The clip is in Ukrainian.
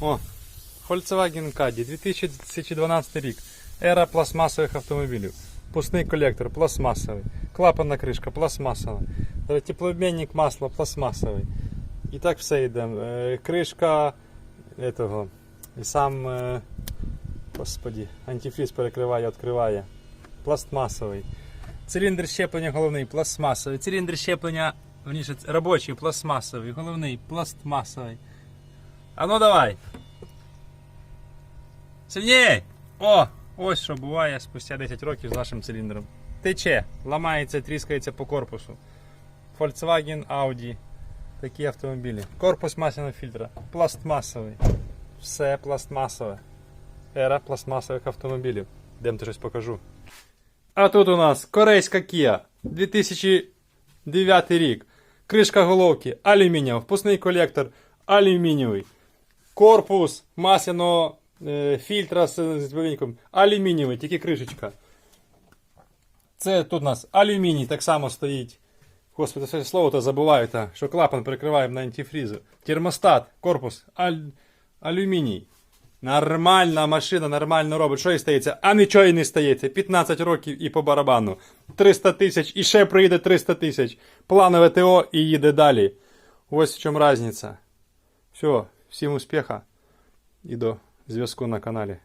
О, Volkswagen Caddy, 2012 рік. Ера пластмасових автомобілів. Пусний колектор пластмасовий. Клапанна кришка пластмасова. Е, Теплообмінник масла пластмасовий. І так все йде. Е, Кришка этого, і сам е, господі, антифриз перекриває, відкриває. Пластмасовий. Циліндр щеплення головний пластмасовий. Циліндр щеплення, верніше, робочий пластмасовий, головний пластмасовий. А ну давай. Сильней! О! Ось що буває спустя 10 років з нашим циліндром. Тече, ламається, тріскається по корпусу. Volkswagen, Audi. Такі автомобілі. Корпус масляного фільтра. Пластмасовий. Все пластмасове. Ера пластмасових автомобілів. Йдемте щось покажу. А тут у нас корейська Kia. 2009 рік. Кришка головки алюмінієва. Впускний колектор алюмінієвий. Корпус масляного е, фільтра з відповідником алюмінієвий, тільки кришечка. Це тут у нас алюміній так само стоїть. Господи, це слово то забуваю, та, що клапан перекриваємо на антифрізу. Термостат, корпус, аль... алюміній. Нормальна машина, нормально робить. Що і стається? А нічого і не стається. 15 років і по барабану. 300 тисяч, і ще приїде 300 тисяч. Планове ТО і їде далі. Ось в чому різниця. Все, всім успіха і до зв'язку на каналі.